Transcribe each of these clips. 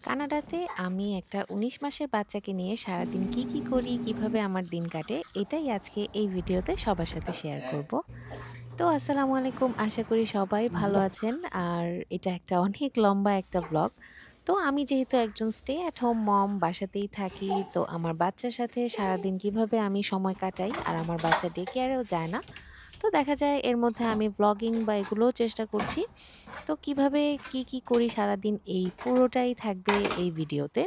কানাডাতে আমি একটা ১৯ মাসের বাচ্চাকে নিয়ে সারাদিন কি, কি করি, কীভাবে আমার দিন কাটে, এটাই আজকে এই ভিডিওতে সবার সাথে শেয়ার করব। তো আসসালামু আলাইকুম। আশা করি সবাই ভালো আছেন। আর এটা একটা অনেক লম্বা একটা ব্লগ। তো আমি যেহেতু একজন স্টে অ্যাট হোম মম বাসাতেই থাকি। তো আমার বাচ্চার সাথে সারাদিন কীভাবে আমি সময় কাটাই আর আমার বাচ্চা ডে কেয়ারেও যায় না। দেখা যায় এর মধ্যে আমি ব্লগিং বা এগুলোও চেষ্টা করছি। তো কীভাবে কি, কি করি সারাদিন এই পুরোটাই থাকবে এই ভিডিওতে।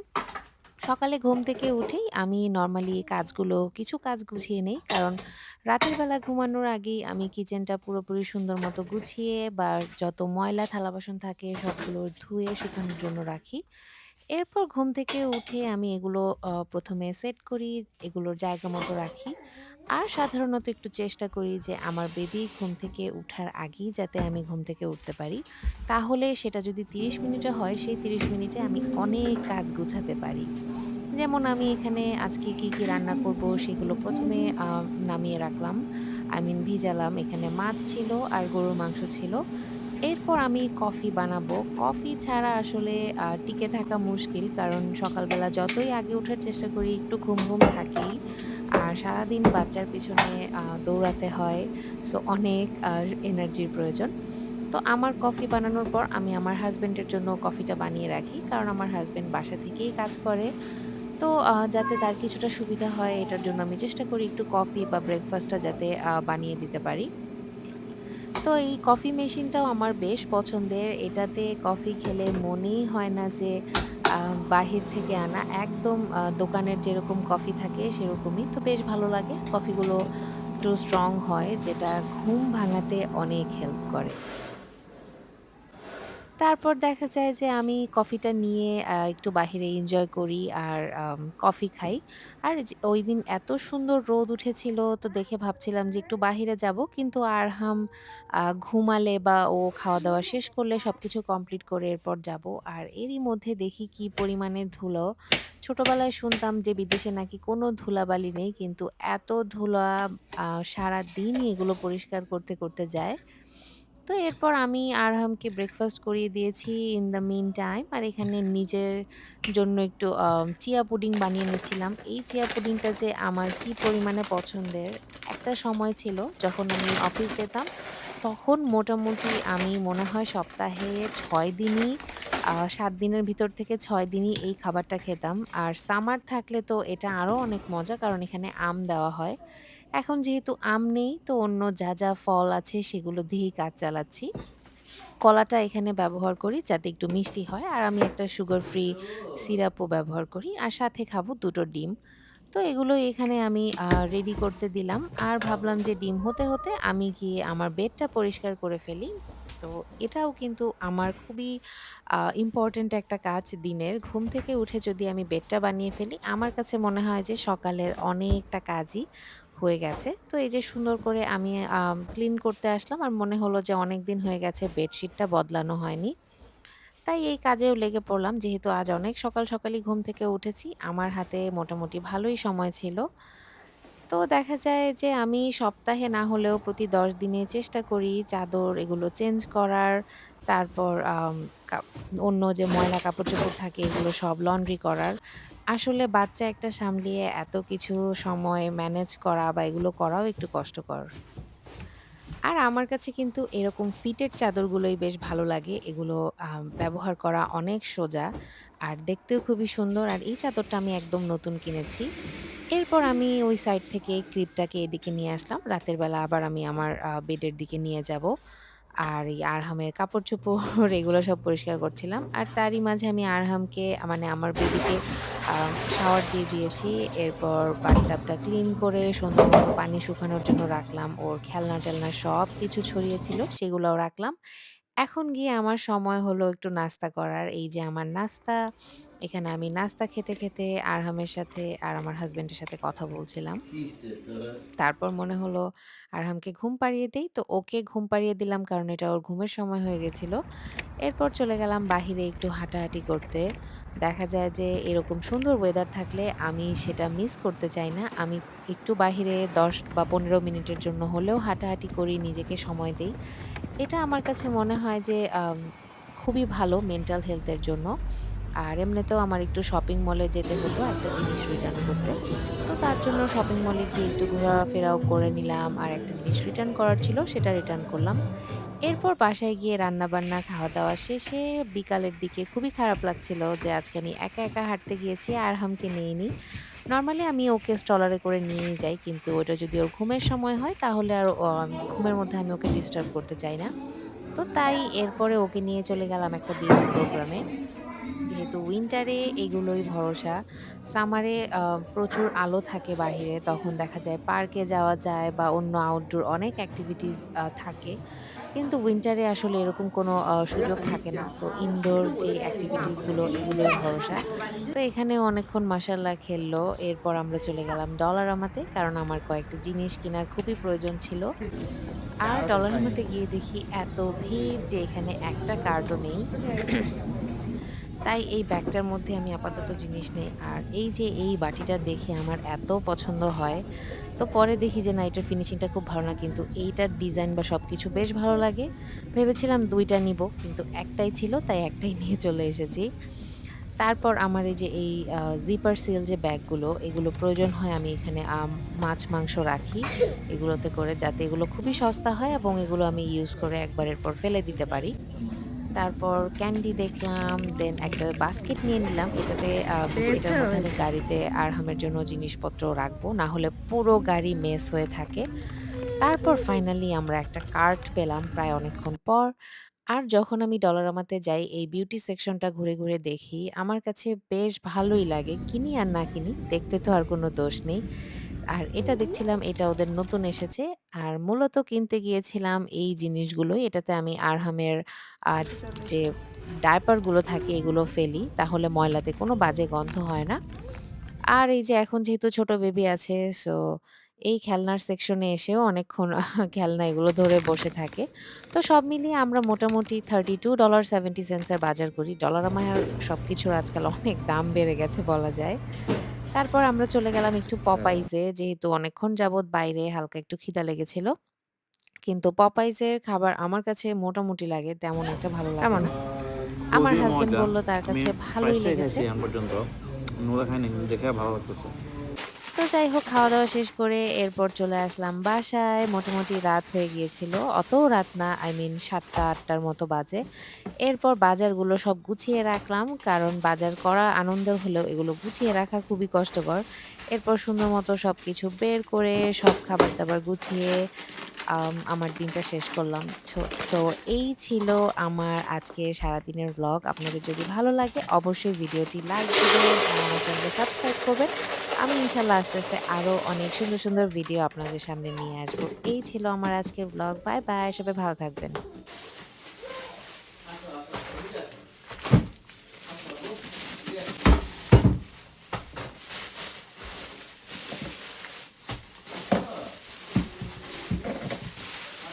সকালে ঘুম থেকে উঠেই আমি নর্মালি কাজগুলো কিছু কাজ গুছিয়ে নেই। কারণ রাতের বেলা ঘুমানোর আগেই আমি কিচেনটা পুরোপুরি সুন্দর মতো গুছিয়ে বা যত ময়লা থালা-বাসন থাকে সবগুলো ধুয়ে শুকানোর জন্য রাখি। এরপর ঘুম থেকে উঠে আমি এগুলো প্রথমে সেট করি, এগুলোর জায়গা মতো রাখি। আর সাধারণত একটু চেষ্টা করি যে আমার বেবি ঘুম থেকে উঠার আগেই যাতে আমি ঘুম থেকে উঠতে পারি। তাহলে সেটা যদি ৩০ মিনিটে হয়, সেই ৩০ মিনিটে আমি অনেক কাজ গুছাতে পারি। যেমন আমি এখানে আজকে কি, কি রান্না করব সেগুলো প্রথমে নামিয়ে রাখলাম। আই মিন ভিজালাম। এখানে মাছ ছিল আর গরুর মাংস ছিল। এরপর আমি কফি বানাবো। কফি ছাড়া আসলে টিকে থাকা মুশকিল। কারণ সকালবেলা যতই আগে ওঠার চেষ্টা করি একটু ঘুম, ঘুম থাকেই। আর সারাদিন বাচ্চার পিছনে দৌড়াতে হয়। সো অনেক এনার্জির প্রয়োজন। তো আমার কফি বানানোর পর আমি আমার হাজব্যান্ডের জন্য কফিটা বানিয়ে রাখি। কারণ আমার হাজব্যান্ড বাসা থেকেই কাজ করে। তো যাতে তার কিছুটা সুবিধা হয় এটার জন্য আমি চেষ্টা করি একটু কফি বা ব্রেকফাস্টটা যাতে বানিয়ে দিতে পারি। তো এই কফি মেশিনটাও আমার বেশ পছন্দের। এটাতে কফি খেলে মনেই হয় না যে বাহির থেকে আনা। একদম দোকানের যেরকম কফি থাকে সেরকমই। তো বেশ ভালো লাগে। কফিগুলো একটু স্ট্রং হয়, যেটা ঘুম ভাঙাতে অনেক হেল্প করে। তারপর দেখা যায় যে আমি কফিটা নিয়ে একটু বাহিরে এনজয় করি আর কফি খাই। আর যে ঐদিন এত সুন্দর রোদ উঠেছিল তো দেখে ভাবছিলাম যে একটু বাহিরে যাব। কিন্তু আরহাম আ ঘুমালে বা ও খাওয়া-দাওয়া শেষ করলে সবকিছু কমপ্লিট করে এরপর যাব। আর এরই মধ্যে দেখি কি পরিমাণে ধুলো। ছোটবেলায় শুনতাম যে বিদেশে নাকি কোনো ধুলাবালি নেই। কিন্তু এত ধুলা আ সারাদিনই এগুলো পরিষ্কার করতে, করতে যায়। তো এরপর আমি আরহামকে ব্রেকফাস্ট করিয়ে দিয়েছি ইন দ্য মিন টাইম। আর এখানে নিজের জন্য একটু চিয়া পুডিং বানিয়ে নিয়েছিলাম এই চিয়া পুডিংটা যে আমার কি পরিমাণে পছন্দের। একটা সময় ছিল যখন আমি অফিস যেতাম, তখন মোটামুটি আমি মনে হয় সপ্তাহে ছয় দিনই ৭ দিনের ভিতর থেকে ছয় দিনই এই খাবারটা খেতাম। আর সামার থাকলে তো এটা আরও অনেক মজা কারণ এখানে আম দেওয়া হয়। এখন যেহেতু আম নেই তো অন্য যা, যা ফল আছে সেগুলো দিয়েই কাজ চালাচ্ছি। কলাটা এখানে ব্যবহার করি যাতে একটু মিষ্টি হয়। আর আমি একটা সুগার ফ্রি সিরাপও ব্যবহার করি। আর সাথে খাব ২ টো ডিম। তো এগুলো এখানে আমি রেডি করতে দিলাম। আর ভাবলাম যে ডিম হতে, হতে আমি গিয়ে আমার বেডটা পরিষ্কার করে ফেলি। তো এটাও কিন্তু আমার খুবই আ ইম্পোর্টেন্ট একটা কাজ দিনের। ঘুম থেকে উঠে যদি আমি বেডটা বানিয়ে ফেলি, আমার কাছে মনে হয় যে সকালের অনেকটা কাজই হয়ে গেছে। তো এই যে সুন্দর করে আমি ক্লিন করতে আসলাম আর মনে হলো যে অনেক দিন হয়ে গেছে বেডশিটটা বদলানো হয়নি। তাই এই কাজেও লেগে পড়লাম। যেহেতু আজ অনেক সকাল, সকালই ঘুম থেকে উঠেছি। আমার হাতে মোটামুটি ভালোই সময় ছিল। তো দেখা যায় যে আমি সপ্তাহে না হলেও প্রতি ১০ দিনে চেষ্টা করি চাদর এগুলো চেঞ্জ করার। তারপর অন্য যে ময়লা কাপড়-চোপড় থাকে এগুলো সব লন্ড্রি করার। আসলে বাচ্চা একটা সামলিয়ে এত কিছু সময় ম্যানেজ করা বা এগুলো করাও একটু কষ্টকর। আর আমার কাছে কিন্তু এরকম ফিটের চাদরগুলোই বেশ ভালো লাগে। এগুলো ব্যবহার করা অনেক সোজা। আর দেখতেও খুবই সুন্দর। আর এই চাদরটা আমি একদম নতুন কিনেছি। এরপর আমি ওই সাইড থেকে ক্রিপটাকে এদিকে নিয়ে আসলাম। রাতের বেলা আবার আমি আমার বেডের দিকে নিয়ে যাব। আর এই আরহামের কাপড়-চোপড়, এগুলো সব পরিষ্কার করছিলাম। আর তারই মাঝে আমি আরহামকে মানে আমার বেবিকে শাওয়ার দিয়ে দিয়েছি। এরপর বাথটাবটা ক্লিন করে সুন্দর পানি শুকানোর জন্য রাখলাম। ওর খেলনা-টেলনা সব কিছু ছড়িয়েছিল সেগুলোও রাখলাম। এখন গিয়ে আমার সময় হলো একটু নাস্তা করার। এই যে আমার নাস্তা। এখানে আমি নাস্তা খেতে, খেতে আরহামের সাথে আর আমার হাসব্যান্ডের সাথে কথা বলছিলাম। তারপর মনে হলো আরহামকে ঘুম পাড়িয়ে দেই। তো ওকে ঘুম পাড়িয়ে দিলাম কারণ এটা ওর ঘুমের সময় হয়ে গেছিল। এরপর চলে গেলাম বাহিরে একটু হাঁটাহাঁটি করতে। দেখা যায় যে এরকম সুন্দর ওয়েদার থাকলে আমি সেটা মিস করতে চাই না। আমি একটু বাহিরে ১০ বা ১৫ মিনিটের জন্য হলেও হাঁটাহাঁটি করি, নিজেকে সময় দেই। এটা আমার কাছে মনে হয় যে খুবই ভালো মেন্টাল হেলথের জন্য। আর এমনিতেও আমার একটু শপিং মলে যেতে হতো একটা জিনিস রিটার্ন করতে। তো তার জন্য শপিং মলে গিয়ে একটু ঘোরাফেরাও করে নিলাম। আর একটা জিনিস রিটার্ন করার ছিল সেটা রিটার্ন করলাম। এরপর বাসায় গিয়ে রান্নাবান্না খাওয়া-দাওয়া শেষে বিকালের দিকে খুবই খারাপ লাগছিল যে আজকে আমি একা, একা হাঁটতে গিয়েছি আরহামকে নেইনি। নর্মালি আমি ওকে স্টলারে করে নিয়েই যাই। কিন্তু ওটা যদি ওর ঘুমের সময় হয় তাহলে আর ঘুমের মধ্যে আমি ওকে ডিস্টার্ব করতে চাই না। তো তাই এরপরে ওকে নিয়ে চলে গেলাম একটা বিউটি প্রোগ্রামে। যেহেতু উইন্টারে এগুলোই ভরসা। সামারে প্রচুর আলো থাকে বাহিরে, তখন দেখা যায় পার্কে যাওয়া যায় বা অন্য আউটডোর অনেক এক্টিভিটিস আ, থাকে। কিন্তু উইন্টারে আসলে এরকম কোনো সুযোগ থাকে না। তো ইনডোর যে এক্টিভিটিসগুলো, এগুলোই ভরসা। তো এখানেও অনেকক্ষণ মাশাআল্লাহ খেললো। এরপর আমরা চলে গেলাম ডলারামাতে। কারণ আমার কয়েকটি জিনিস কেনার খুবই প্রয়োজন ছিল। আর ডলারামাতে গিয়ে দেখি এত ভিড় যে এখানে একটা কার্টও নেই। তাই এই ব্যাগটার মধ্যে আমি আপাতত জিনিস নেই। আর এই যে এই বাটিটা দেখে আমার এত পছন্দ হয়। তো পরে দেখি যে না এটার ফিনিশিংটা খুব ভালো না। কিন্তু এইটার ডিজাইন বা সব কিছু বেশ ভালো লাগে। ভেবেছিলাম দুইটা নিব কিন্তু একটাই ছিল তাই একটাই নিয়ে চলে এসেছি। তারপর আমার এই যে এই জিপার সিল যে ব্যাগগুলো এগুলো প্রয়োজন হয় আমি এখানে মাছ, মাংস রাখি এগুলোতে করে যাতে এগুলো খুবই সস্তা হয় এবং এগুলো আমি ইউজ করে একবারের পর ফেলে দিতে পারি। তারপর ক্যান্ডি দেখলাম, দেন একটা বাস্কেট নিয়ে নিলাম। এটাতে এটার মধ্যে আমি গাড়িতে আরহামের জন্য জিনিসপত্র রাখব। না হলে পুরো গাড়ি মেস হয়ে থাকে। তারপর ফাইনালি আমরা একটা কার্ট পেলাম প্রায় অনেকক্ষণ পর। আর যখন আমি ডলারামাতে যাই এই বিউটি সেকশনটা ঘুরে, ঘুরে দেখি আমার কাছে বেশ ভালোই লাগে। কিনি আর না কিনি দেখতে তো আর কোনো দোষ নেই। আর এটা দেখছিলাম এটা ওদের নতুন এসেছে। আর মূলত কিনতে গিয়েছিলাম এই জিনিসগুলোই। এটাতে আমি আরহামের আ যে ডায়াপারগুলো থাকে এগুলো ফেলি। তাহলে ময়লাতে কোনো বাজে গন্ধ হয় না। আর এই যে এখন যেহেতু ছোট বেবি আছে, সো এই খেলনার সেকশনে এসেও অনেকক্ষণ খেলনা এগুলো ধরে বসে থাকে। তো সব মিলিয়ে আমরা মোটামুটি $32.70 এর বাজার করি। ডলারামায় সবকিছুর আজকাল অনেক দাম বেড়ে গেছে বলা যায়। তারপর আমরা চলে গেলাম একটু পপাইজে পপাইজ যেহেতু অনেকক্ষণ যাবৎ বাইরে হালকা একটু খিদা লেগেছিল। কিন্তু পপাইজের খাবার আমার কাছে মোটামুটি লাগে। তেমন একটা ভালো লাগে? না। আমার হাজবেন্ড মজা। বলল তার আমি কাছে ভালোই লেগেছে। খাইছি এখন পর্যন্ত। নুরা খাইনি কিন্তু দেখে ভালো লাগতেছে। তো যাই হোক খাওয়া-দাওয়া শেষ করে এরপর চলে আসলাম বাসায়। মোটামুটি রাত হয়ে গিয়েছিল। অত রাত না আই মিন সাতটা আটটার মতো বাজে। এরপর বাজারগুলো সব গুছিয়ে রাখলাম। কারণ বাজার করা আনন্দ হলেও এগুলো গুছিয়ে রাখা খুবই কষ্টকর। এরপর সুন্দর মতো সব কিছু বের করে সব খাবার-দাবার গুছিয়ে আমার দিনটা শেষ করলাম। সো এই ছিল আমার আজকের সারাদিনের ভ্লগ। আপনাদের যদি ভালো লাগে অবশ্যই ভিডিওটি লাইক দিবেন, আমার চ্যানেলটা সাবস্ক্রাইব করবেন। আমি ইনশাল্লাহ আস্তে, আস্তে আরও অনেক সুন্দর, সুন্দর ভিডিও আপনাদের সামনে নিয়ে আসব। এই ছিল আমার আজকের ব্লগ বাই, বাই। সবাই ভালো থাকবেন।